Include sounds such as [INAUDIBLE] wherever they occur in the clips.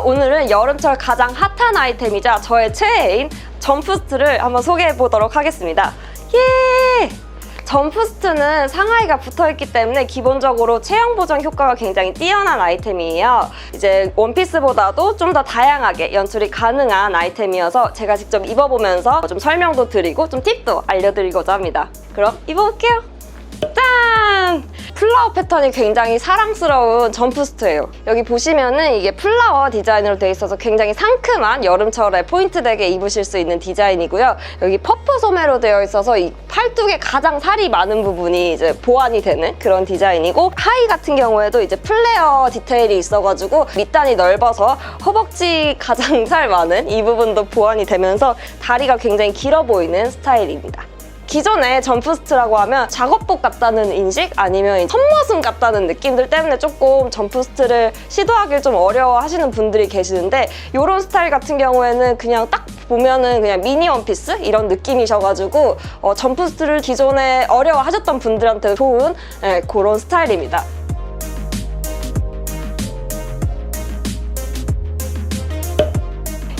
오늘은 여름철 가장 핫한 아이템이자 저의 최애인 점프스트를 한번 소개해 보도록 하겠습니다. 예! 점프스트는 상하이가 붙어있기 때문에 기본적으로 체형 보정 효과가 굉장히 뛰어난 아이템이에요. 이제 원피스보다도 좀 더 다양하게 연출이 가능한 아이템이어서 제가 직접 입어보면서 좀 설명도 드리고 좀 팁도 알려드리고자 합니다. 그럼 입어볼게요. 짠! 플라워 패턴이 굉장히 사랑스러운 점프스트예요. 여기 보시면은 이게 플라워 디자인으로 되어 있어서 굉장히 상큼한 여름철에 포인트 되게 입으실 수 있는 디자인이고요. 여기 퍼프 소매로 되어 있어서 이 팔뚝에 가장 살이 많은 부분이 이제 보완이 되는 그런 디자인이고 하의 같은 경우에도 이제 플레어 디테일이 있어가지고 밑단이 넓어서 허벅지 가장 [LAUGHS] 살 많은 이 부분도 보완이 되면서 다리가 굉장히 길어 보이는 스타일입니다. 기존에 점프스트라고 하면 작업복 같다는 인식 아니면 겉모습 같다는 느낌들 때문에 조금 점프스트를 시도하기를 좀 어려워하시는 분들이 계시는데 이런 스타일 같은 경우에는 그냥 딱 보면은 그냥 미니 원피스 이런 느낌이셔가지고 어, 점프스트를 기존에 어려워하셨던 분들한테 좋은 예, 그런 스타일입니다.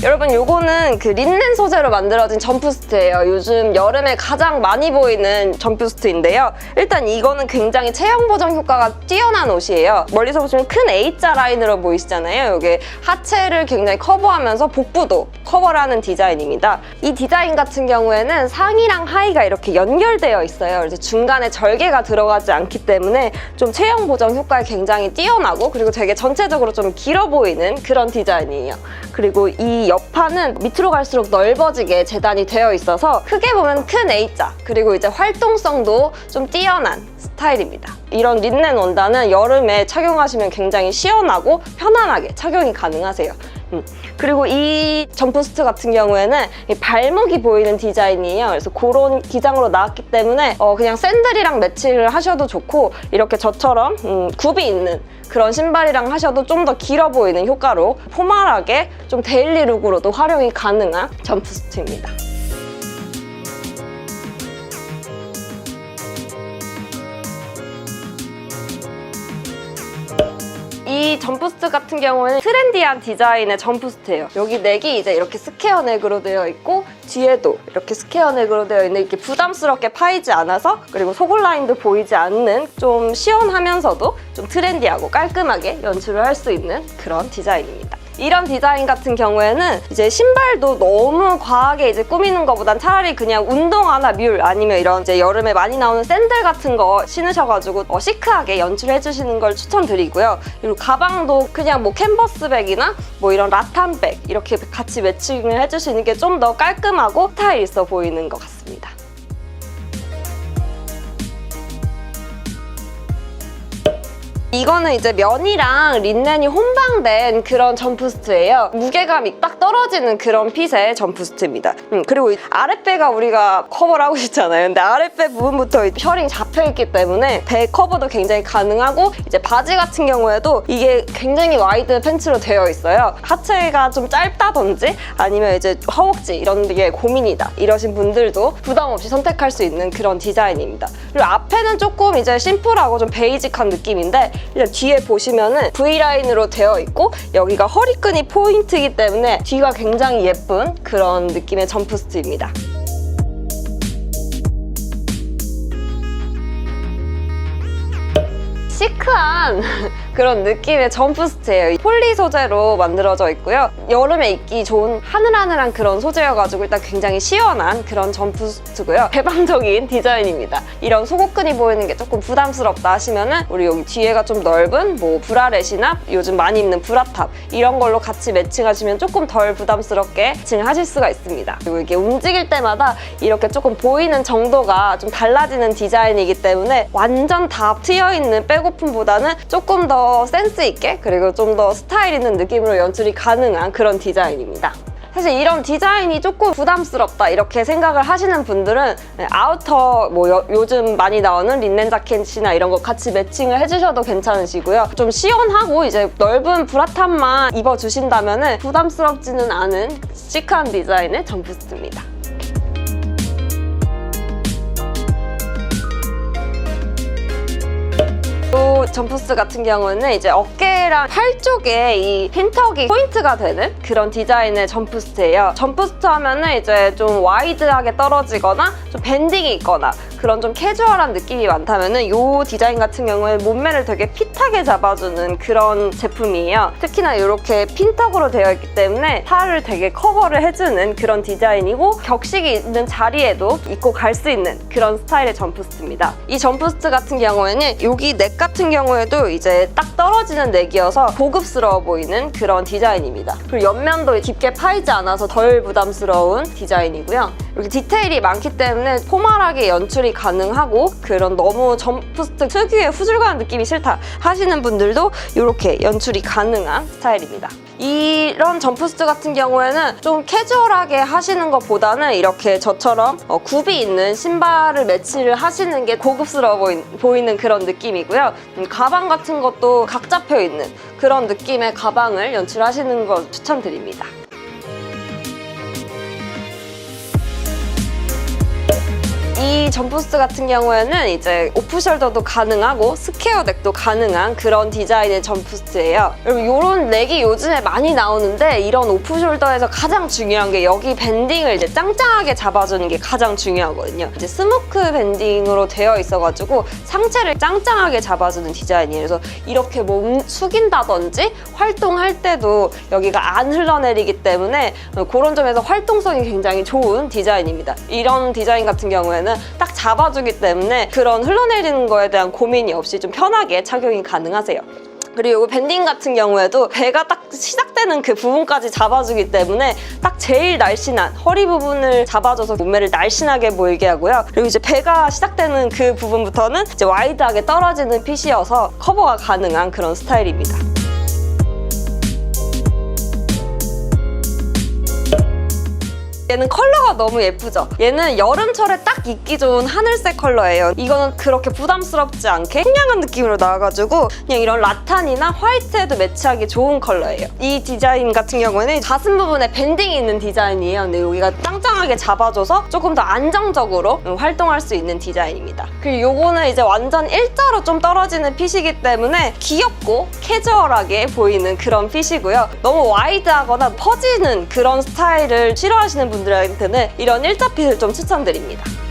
여러분 요거는 그 린넨 소재로 만들어진 점프스트예요. 요즘 여름에 가장 많이 보이는 점프스트인데요. 일단 이거는 굉장히 체형 보정 효과가 뛰어난 옷이에요. 멀리서 보시면 큰 A자 라인으로 보이시잖아요. 이게 하체를 굉장히 커버하면서 복부도 커버를 하는 디자인입니다. 이 디자인 같은 경우에는 상의랑 하의가 이렇게 연결되어 있어요. 그래서 중간에 절개가 들어가지 않기 때문에 좀 체형 보정 효과가 굉장히 뛰어나고 그리고 되게 전체적으로 좀 길어 보이는 그런 디자인이에요. 그리고 이 옆판은 밑으로 갈수록 넓어지게 재단이 되어 있어서 크게 보면 큰 A자 그리고 이제 활동성도 좀 뛰어난 스타일입니다. 이런 린넨 원단은 여름에 착용하시면 굉장히 시원하고 편안하게 착용이 가능하세요. 음. 그리고 이 점프스트 같은 경우에는 이 발목이 보이는 디자인이에요. 그래서 그런 기장으로 나왔기 때문에 어, 그냥 샌들이랑 매치를 하셔도 좋고 이렇게 저처럼 음, 굽이 있는 그런 신발이랑 하셔도 좀 더 길어 보이는 효과로 포멀하게 좀 데일리 룩으로도 활용이 가능한 점프스트입니다. 이 점프스트 같은 경우는 트렌디한 디자인의 점프스트예요. 여기 넥이 이제 이렇게 스퀘어 넥으로 되어 있고 뒤에도 이렇게 스퀘어 넥으로 되어 있는 이렇게 부담스럽게 파이지 않아서 그리고 속올 라인도 보이지 않는 좀 시원하면서도 좀 트렌디하고 깔끔하게 연출을 할 수 있는 그런 디자인입니다. 이런 디자인 같은 경우에는 이제 신발도 너무 과하게 이제 꾸미는 것보단 차라리 그냥 운동화나 뮬 아니면 이런 이제 여름에 많이 나오는 샌들 같은 거 신으셔가지고 어, 시크하게 연출해 주시는 걸 추천드리고요. 그리고 가방도 그냥 뭐 캔버스백이나 뭐 이런 라탄백 이렇게 같이 매칭을 해주시는 게 좀 더 깔끔하고 스타일 있어 보이는 것 같습니다. 이거는 이제 면이랑 린넨이 혼방된 그런 점프스트예요. 무게감이 딱 떨어지는 그런 핏의 점프스트입니다. 음, 그리고 이 아랫배가 우리가 커버를 하고 싶잖아요. 근데 아랫배 부분부터 이 셔링 잡혀있기 때문에 배 커버도 굉장히 가능하고 이제 바지 같은 경우에도 이게 굉장히 와이드 팬츠로 되어 있어요. 하체가 좀 짧다든지 아니면 이제 허벅지 이런 게 고민이다 이러신 분들도 부담 없이 선택할 수 있는 그런 디자인입니다. 그리고 앞에는 조금 이제 심플하고 좀 베이직한 느낌인데 뒤에 보시면은 V라인으로 되어 있고 여기가 허리끈이 포인트이기 때문에 뒤가 굉장히 예쁜 그런 느낌의 점프스트입니다. 시크한 [LAUGHS] 그런 느낌의 점프스트예요. 폴리 소재로 만들어져 있고요. 여름에 입기 좋은 하늘하늘한 그런 소재여가지고 일단 굉장히 시원한 그런 점프스트고요. 개방적인 [LAUGHS] 디자인입니다. 이런 속옷끈이 보이는 게 조금 부담스럽다 하시면은 우리 여기 뒤에가 좀 넓은 뭐 브라렛이나 요즘 많이 입는 브라탑 이런 걸로 같이 매칭하시면 조금 덜 부담스럽게 매칭을 하실 수가 있습니다. 그리고 이게 움직일 때마다 이렇게 조금 보이는 정도가 좀 달라지는 디자인이기 때문에 완전 다 트여 있는 백오픈보다는 조금 더 센스 있게 그리고 좀 더 스타일 있는 느낌으로 연출이 가능한 그런 디자인입니다. 사실 이런 디자인이 조금 부담스럽다 이렇게 생각을 하시는 분들은 네, 아우터 뭐 요, 요즘 많이 나오는 린넨 자켓이나 이런 거 같이 매칭을 해주셔도 괜찮으시고요. 좀 시원하고 이제 넓은 브라탑만 입어주신다면 부담스럽지는 않은 시크한 디자인의 점프스트입니다. 또 점프스 같은 경우는 이제 어깨랑 팔 쪽에 이 핀턱이 포인트가 되는 그런 디자인의 점프스트예요. 점프스트 하면은 이제 좀 와이드하게 떨어지거나 좀 밴딩이 있거나 그런 좀 캐주얼한 느낌이 많다면은 이 디자인 같은 경우에 몸매를 되게 핏하게 잡아주는 그런 제품이에요. 특히나 이렇게 핀턱으로 되어 있기 때문에 팔을 되게 커버를 해주는 그런 디자인이고 격식이 있는 자리에도 입고 갈 수 있는 그런 스타일의 점프스트입니다. 이 점프스트 같은 경우에는 여기 넥 같은 경우에도 이제 딱 떨어지는 넥이어서 고급스러워 보이는 그런 디자인입니다. 그리고 옆면도 깊게 파이지 않아서 덜 부담스러운 디자인이고요. 이렇게 디테일이 많기 때문에 포멀하게 연출 이 가능하고 그런 너무 점프스트 특유의 후줄근한 느낌이 싫다 하시는 분들도 이렇게 연출이 가능한 스타일입니다. 이런 점프스트 같은 경우에는 좀 캐주얼하게 하시는 것보다는 이렇게 저처럼 어, 굽이 있는 신발을 매치를 하시는 게 고급스러워 보이, 보이는 그런 느낌이고요. 음, 가방 같은 것도 각 잡혀 있는 그런 느낌의 가방을 연출하시는 거 추천드립니다. 이 점프스트 같은 경우에는 이제 오프숄더도 가능하고 스퀘어 넥도 가능한 그런 디자인의 점프스트예요. 여러분 이런 넥이 요즘에 많이 나오는데 이런 오프숄더에서 가장 중요한 게 여기 밴딩을 이제 짱짱하게 잡아주는 게 가장 중요하거든요. 이제 스모크 밴딩으로 되어 있어가지고 상체를 짱짱하게 잡아주는 디자인이에요. 그래서 이렇게 몸 숙인다든지 활동할 때도 여기가 안 흘러내리기 때문에 그런 점에서 활동성이 굉장히 좋은 디자인입니다. 이런 디자인 같은 경우에는 딱 잡아주기 때문에 그런 흘러내리는 거에 대한 고민이 없이 좀 편하게 착용이 가능하세요. 그리고 밴딩 같은 경우에도 배가 딱 시작되는 그 부분까지 잡아주기 때문에 딱 제일 날씬한 허리 부분을 잡아줘서 몸매를 날씬하게 보이게 하고요. 그리고 이제 배가 시작되는 그 부분부터는 이제 와이드하게 떨어지는 핏이어서 커버가 가능한 그런 스타일입니다. 얘는 컬러가 너무 예쁘죠? 얘는 여름철에 딱 입기 좋은 하늘색 컬러예요. 이거는 그렇게 부담스럽지 않게 청량한 느낌으로 나와가지고 그냥 이런 라탄이나 화이트에도 매치하기 좋은 컬러예요. 이 디자인 같은 경우에는 가슴 부분에 밴딩이 있는 디자인이에요. 근데 여기가 짱짱하게 잡아줘서 조금 더 안정적으로 활동할 수 있는 디자인입니다. 그리고 요거는 이제 완전 일자로 좀 떨어지는 핏이기 때문에 귀엽고 캐주얼하게 보이는 그런 핏이고요. 너무 와이드하거나 퍼지는 그런 스타일을 싫어하시는 분들 한테는 이런 일자 핏을 좀 추천드립니다.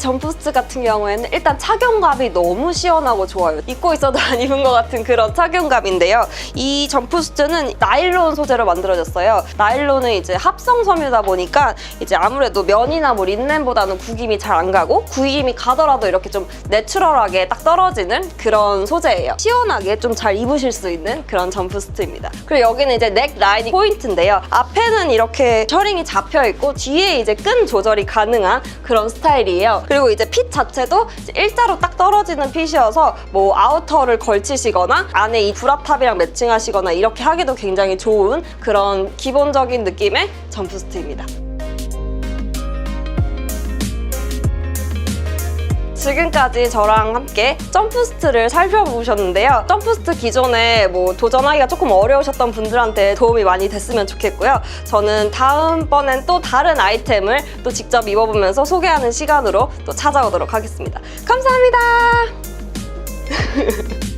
점프스트 같은 경우에는 일단 착용감이 너무 시원하고 좋아요. 입고 있어도 안 입은 것 같은 그런 착용감인데요. 이 점프스트는 나일론 소재로 만들어졌어요. 나일론은 이제 합성 섬유다 보니까 이제 아무래도 면이나 뭐 린넨보다는 구김이 잘 안 가고 구김이 가더라도 이렇게 좀 내추럴하게 딱 떨어지는 그런 소재예요. 시원하게 좀 잘 입으실 수 있는 그런 점프스트입니다. 그리고 여기는 이제 넥 라인이 포인트인데요. 앞에는 이렇게 셔링이 잡혀 있고 뒤에 이제 끈 조절이 가능한 그런 스타일이에요. 그리고 이제 핏 자체도 일자로 딱 떨어지는 핏이어서 뭐 아우터를 걸치시거나 안에 이 브라탑이랑 매칭하시거나 이렇게 하기도 굉장히 좋은 그런 기본적인 느낌의 점프스트입니다. 지금까지 저랑 함께 점프스트를 살펴보셨는데요. 점프스트 기존에 뭐 도전하기가 조금 어려우셨던 분들한테 도움이 많이 됐으면 좋겠고요. 저는 다음번엔 또 다른 아이템을 또 직접 입어보면서 소개하는 시간으로 또 찾아오도록 하겠습니다. 감사합니다. [LAUGHS]